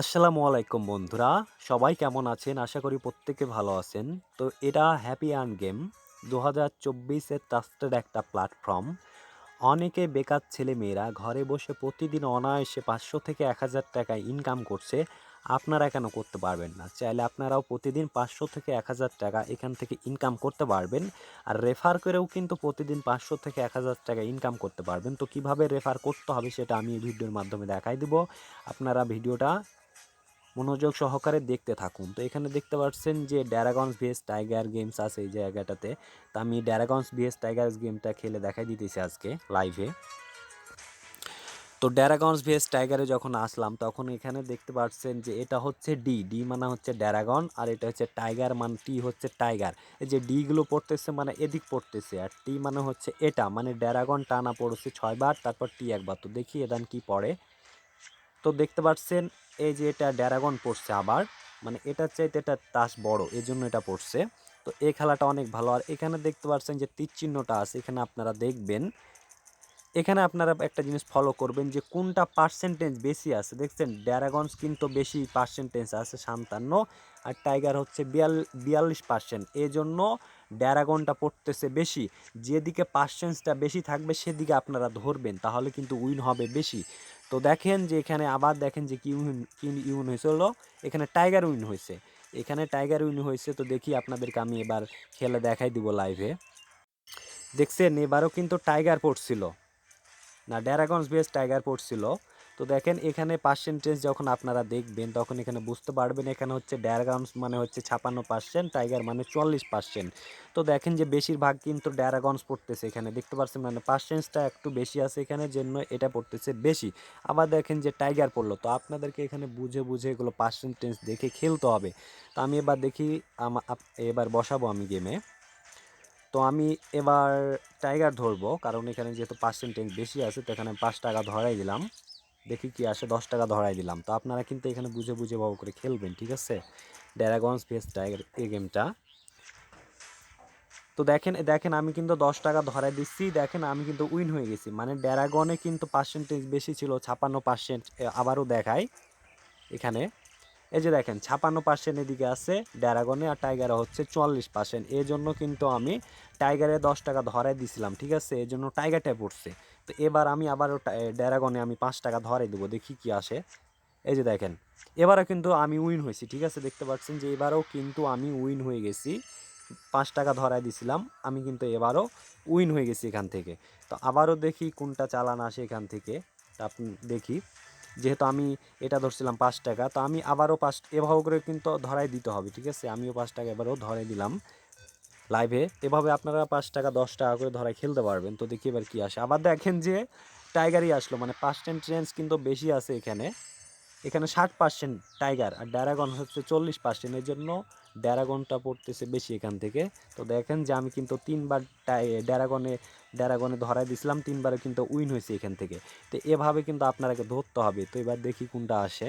আসসালামু আলাইকুম বন্ধুরা, সবাই কেমন আছেন? আশা করি প্রত্যেকে ভালো আছেন। তো এটা হ্যাপি আর্ন গেম দু হাজার চব্বিশের ট্রাস্টেড একটা প্ল্যাটফর্ম অনেকে বেকার ছেলে মেয়েরা ঘরে বসে প্রতিদিন অনায়াসে পাঁচশো থেকে এক হাজার টাকা ইনকাম করছে, আপনারা কেন করতে পারবেন না? চাইলে আপনারাও প্রতিদিন পাঁচশো থেকে এক হাজার টাকা এখান থেকে ইনকাম করতে পারবেন। আর রেফার করেও কিন্তু প্রতিদিন পাঁচশো থেকে এক হাজার টাকা ইনকাম করতে পারবেন। তো কীভাবে রেফার করতে হবে সেটা আমি ভিডিওর মাধ্যমে দেখাই দিব। আপনারা ভিডিওটা মনোযোগ সহকারে দেখতে থাকুন। তো এখানে দেখতে পাচ্ছেন যে ড্যারাগনস ভিএস টাইগার গেমস আছে এই জায়গাটাতে। তো আমি ড্যারাগনস ভিএস টাইগার্স গেমটা খেলে দেখাই দিতেছি আজকে লাইভে তো ড্যারাগনস ভিএস টাইগারে যখন আসলাম, তখন এখানে দেখতে পাচ্ছেন যে এটা হচ্ছে ডি ডি মানে হচ্ছে ড্যারাগন আর এটা হচ্ছে টাইগার মানে টি হচ্ছে টাইগার এই যে ডিগুলো পড়তেছে মানে এদিক পড়তেছে আর টি মানে হচ্ছে এটা। মানে ড্যারাগন টানা পড়ছে ছয়বার, তারপর টি একবার। তো দেখি এদান কি পড়ে। তো দেখতে পাচ্ছেন, এই যে এটা ড্যারাগন পড়ছে আবার মানে এটার চাইতে এটা তাস বড় এই জন্য এটা পড়ছে। তো এই খেলাটা অনেক ভালো। আর এখানে দেখতে পাচ্ছেন যে তীর চিহ্নটা আছে, এখানে আপনারা দেখবেন। এখানে আপনারা একটা জিনিস ফলো করবেন যে কোনটা পার্সেন্টেজ বেশি আছে। দেখছেন ড্যারাগনস কিন্তু বেশি পার্সেন্টেজ আছে, সাতান্ন, আর টাইগার হচ্ছে বিয়াল, বিয়াল্লিশ পার্সেন্ট এই জন্য ড্যারাগনটা পড়তেছে বেশি। যেদিকে পার্সেন্টসটা বেশি থাকবে, সেদিকে আপনারা ধরবেন, তাহলে কিন্তু উইন হবে বেশি। তো দেখেন যে এখানে আবার দেখেন যে কি উইন, কি ইউন হয়েছিল এখানে টাইগার উইন হয়েছে। এখানে টাইগার উইন হয়েছে তো দেখি আপনাদেরকে আমি এবার খেলে দেখাই দিব লাইভে দেখছেন এবারও কিন্তু টাইগার পড়ছিল। না ড্যারাগনস বেস টাইগার পড়ছিল। তো দেখেন এখানে পার্সেন্টেজ যখন আপনারা দেখবেন, তখন এখানে বুঝতে পারবেন এখানে হচ্ছে ড্যারাগনস মানে হচ্ছে ছাপান্ন পার্সেন্ট টাইগার মানে চুয়াল্লিশ পার্সেন্ট তো দেখেন যে বেশিরভাগ কিন্তু ড্যারাগনস পড়তেছে এখানে। দেখতে পাচ্ছেন মানে পার্সেন্টটা একটু বেশি আছে এখানে, জন্য এটা পড়তেছে বেশি। আবার দেখেন যে টাইগার পড়ল, তো আপনাদেরকে এখানে বুঝে বুঝে এগুলো পার্সেন্টেজ দেখে খেলতে হবে। তো আমি এবার দেখি এবার বসাবো আমি গেমে তো আমি এবার টাইগার ধরবো, কারণ এখানে যেহেতু পার্সেন্টেজ বেশি আছে, তো এখানে পাঁচ টাকা ধরাই দিলাম। দেখি কি আসে দশ টাকা ধরাই দিলাম। তো আপনারা কিন্তু এখানে বুঝে বুঝে ভালো করে খেলবেন, ঠিক আছে? ড্যারাগনস ভেস টাইগার এই গেমটা তো দেখেন দেখেন আমি কিন্তু দশ টাকা ধরাই দিচ্ছি, দেখেন আমি কিন্তু উইন হয়ে গেছি। মানে ড্যারাগনে কিন্তু পার্সেন্টেজ বেশি ছিল, ছাপান্ন পার্সেন্ট আবারও দেখায় এখানে। এই যে দেখেন, ছাপান্ন পার্সেন্ট এদিকে আছে ড্যারাগনে আর টাইগারে হচ্ছে চুয়াল্লিশ পার্সেন্ট এই জন্য কিন্তু আমি টাইগারে দশ টাকা ধরাই দিছিলাম, ঠিক আছে? এই জন্য টাইগারটাই পড়ছে। তো এবার আমি আবারও ড্যারাগনে আমি পাঁচ টাকা ধরাই দেবো, দেখি কি আসে। এই যে দেখেন, এবারও কিন্তু আমি উইন হয়েছি, ঠিক আছে? দেখতে পাচ্ছেন যে এবারও কিন্তু আমি উইন হয়ে গেছি। পাঁচ টাকা ধরাই দিছিলাম, আমি কিন্তু এবারও উইন হয়ে গেছি এখান থেকে। তো আবারও দেখি কোনটা চালান আসে এখান থেকে আপনি দেখি। যেহেতু আমি এটা ধরছিলাম পাঁচ টাকা, তো আমি আবারও পাঁচ, এভাবে করে কিন্তু ধরাই দিতে হবে, ঠিক আছে? আমিও পাঁচ টাকা এবারও ধরাই দিলাম। লাইভে এভাবে আপনারা পাঁচ টাকা, দশ টাকা করে ধরায় খেলতে পারবেন। তো দেখি এবার কী আসে। আবার দেখেন যে টাইগারই আসলো মানে পার্সেন্ট চেঞ্জ কিন্তু বেশি আছে এখানে। এখানে ষাট পার্সেন্ট টাইগার আর ড্যারাগন হচ্ছে চল্লিশ পার্সেন্ট এর জন্য ড্যারাগনটা পড়তেছে বেশি এখান থেকে। তো দেখেন যে আমি কিন্তু তিনবার টাই ড্যারাগনে ড্যারাগনে ধরাই দিছিলাম তিনবারে কিন্তু উইন হয়েছে এখান থেকে। তো এভাবে কিন্তু আপনারাকে ধরতে হবে। তো এবার দেখি কোনটা আসে।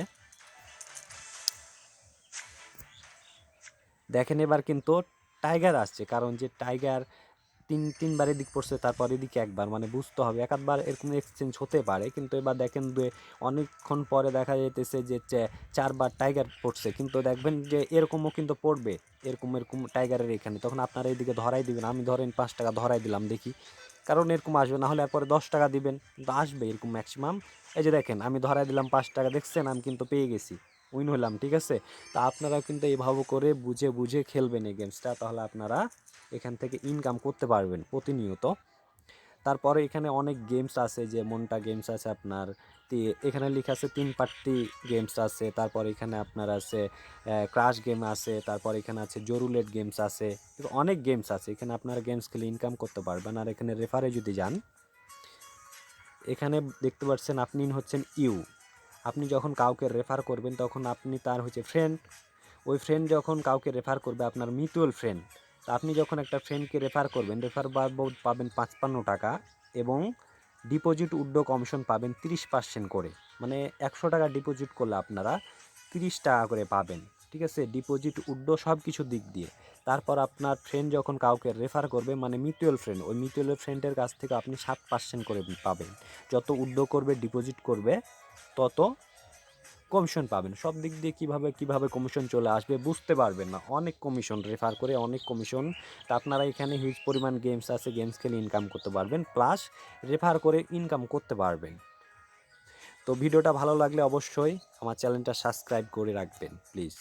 দেখেন এবার কিন্তু টাইগার আসছে। কারণ যে টাইগার তিন তিনবার এদিক পড়ছে, তারপর এদিকে একবার। মানে বুঝতে হবে এক আধবার এরকম এক্সচেঞ্জ হতে পারে। কিন্তু এবার দেখেন যে অনেকক্ষণ পরে দেখা যেতেছে যে চারবার টাইগার পড়ছে। কিন্তু দেখবেন যে এরকমও কিন্তু পড়বে। এরকম এরকম টাইগারের এখানে। তখন আপনারা এদিকে ধরাই দিবেন। আমি ধরেন পাঁচ টাকা ধরাই দিলাম, দেখি। কারণ এরকম আসবে না হলে এরপরে দশ টাকা দিবেন। কিন্তু আসবে এরকম ম্যাক্সিমাম এই যে দেখেন, আমি ধরাই দিলাম পাঁচ টাকা। দেখছেন, আমি কিন্তু পেয়ে গেছি। উইন হলাম ঠিক আছে? তা আপনারা কিন্তু এইভাবে করে বুঝে বুঝে খেলবেন এই গেমসটা, তাহলে আপনারা এখান থেকে ইনকাম করতে পারবেন প্রতিনিয়ত। তারপরে এখানে অনেক গেমস আছে, যে মনটা গেমস আছে আপনার এখানে লেখা আছে তিন পার্টি গেমস আছে, তারপর এখানে আপনার আছে ক্রাশ গেম আছে, তারপর এখানে আছে জরুলেট গেমস আছে অনেক গেমস আছে, এখানে আপনারা গেমস খেলে ইনকাম করতে পারবেন। আর এখানে রেফারে যদি যান, এখানে দেখতে পাচ্ছেন আপনি হচ্ছেন ইউ। আপনি যখন কাউকে রেফার করবেন, তখন আপনি তার হচ্ছে ফ্রেন্ড ওই ফ্রেন্ড যখন কাউকে রেফার করবে, আপনার মিউচুয়াল ফ্রেন্ড তো আপনি যখন একটা ফ্রেন্ডকে রেফার করবেন রেফার বাবদ পাবেন পাঁচপান্ন টাকা এবং ডিপোজিট উড্ডো কমিশন পাবেন তিরিশ পার্সেন্ট করে। মানে একশো টাকা ডিপোজিট করলে আপনারা তিরিশ টাকা করে পাবেন। ঠিক আছে? ডিপোজিট উড্ডো সব কিছু দিক দিয়ে। তারপর আপনার ফ্রেন্ড যখন কাউকে রেফার করবে মানে মিউচুয়াল ফ্রেন্ড ওই মিউচুয়াল ফ্রেন্ডের কাছ থেকে আপনি সাত পার্সেন্ট করে পাবেন। যত উড্ডো করবে ডিপোজিট করবে, তত কমিশন পাবেন। সব দিক দিয়ে কীভাবে কীভাবে কমিশন চলে আসবে বুঝতে পারবেন না। অনেক কমিশন রেফার করে, অনেক কমিশন আপনারা এখানে হিউজ পরিমাণ গেমস আছে গেমস খেলে ইনকাম করতে পারবেন। প্লাস রেফার করে ইনকাম করতে পারবেন। তো ভিডিওটা ভালো লাগলে অবশ্যই আমার চ্যানেলটা সাবস্ক্রাইব করে রাখবেন প্লিজ